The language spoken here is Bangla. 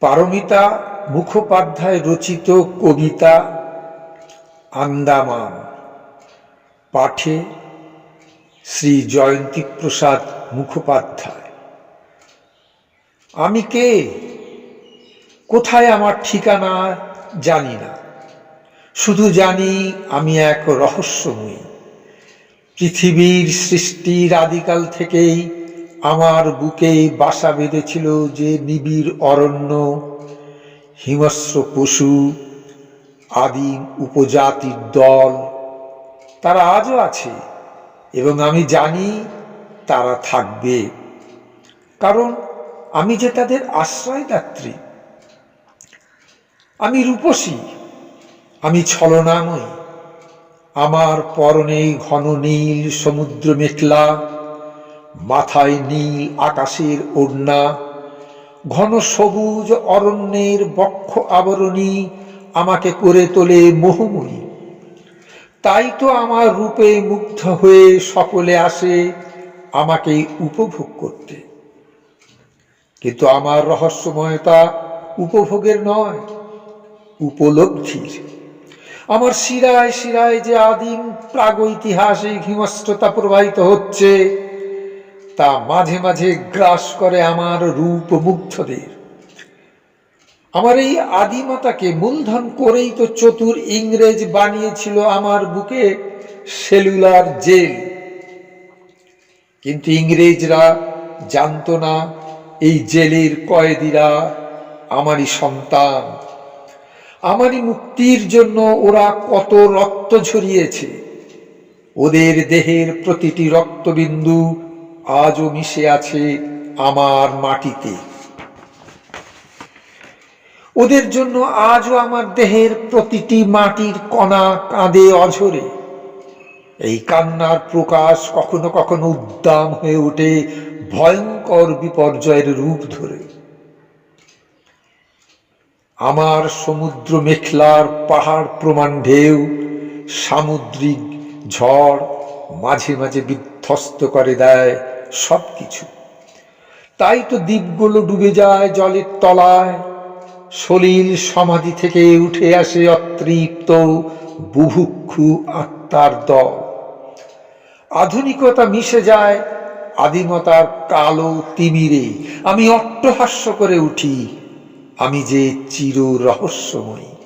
পারমিতা মুখোপাধ্যায় রচিত কবিতা আন্দামান। পাঠে শ্রী জয়ন্তী প্রসাদ মুখোপাধ্যায়। আমি কে? কোথায় আমার ঠিকানা জানি না। শুধু জানি আমি এক রহস্যময়ী। পৃথিবীর সৃষ্টির আদিকাল থেকেই আমার বুকে বাসা বেঁধেছিল যে নিবিড় অরণ্য, হিংস্র পশু আদিম উপজাতির দল। তারা আজও আছে এবং আমি জানি তারা থাকবে। কারণ আমি যে তাদের আশ্রয়দাত্রী। আমি রূপসী, আমি ছলনাময়ী। আমার পরনে ঘন নীল সমুদ্র মেঘলা। মাথায় নীল আকাশের ওড়না, ঘন সবুজ অরণ্যের বক্ষ আবরণী আমাকে করে তোলে মোহময়ী। তাই তো আমার রূপে মুগ্ধ হয়ে সকলে আসে আমাকে উপভোগ করতে। কিন্তু আমার রহস্যময়তা উপভোগের নয়, উপলব্ধির। আমার শিরায় শিরায় যে আদিম প্রাগৈতিহাসিক হিংস্রতা প্রবাহিত হচ্ছে তা মাঝে মাঝে গ্রাস করে আমার রূপ মুগ্ধদের আমার এই আদিমাতাকে মূলধন করেই তো চতুর ইংরেজ বানিয়েছিল আমার বুকে সেলুলার জেল। কিন্তু ইংরেজরা জানতো না এই জেলের কয়েদিরা আমারই সন্তান। আমারই মুক্তির জন্য ওরা কত রক্ত ঝরিয়েছে। ওদের দেহের প্রতিটি রক্তবিন্দু আজও মিশে আছে আমার মাটিতে। ওদের জন্য আজও আমার দেহের প্রতিটি মাটির কণা কাঁদে অঝরে। এই কান্নার প্রকাশ কখনো কখনো উদ্দাম হয়ে ওঠে ভয়ঙ্কর বিপর্যয়ের রূপ ধরে। আমার সমুদ্র মেখলার পাহাড় প্রমাণ ঢেউ, সামুদ্রিক ঝড় মাঝে মাঝে বিধ্বস্ত করে দেয় সব কিছু তাই তো দ্বীপগুলো ডুবে যায়, জলের তলায়। সলিল সমাধি থেকে উঠে আসে অতৃপ্ত, বুভুক্ষু আত্মার দল। আধুনিকতা মিশে যায়, আদিমতার কালো তিমিরে। আমি অট্টহাস্য করে উঠি। আমি যে চির রহস্যময়ী।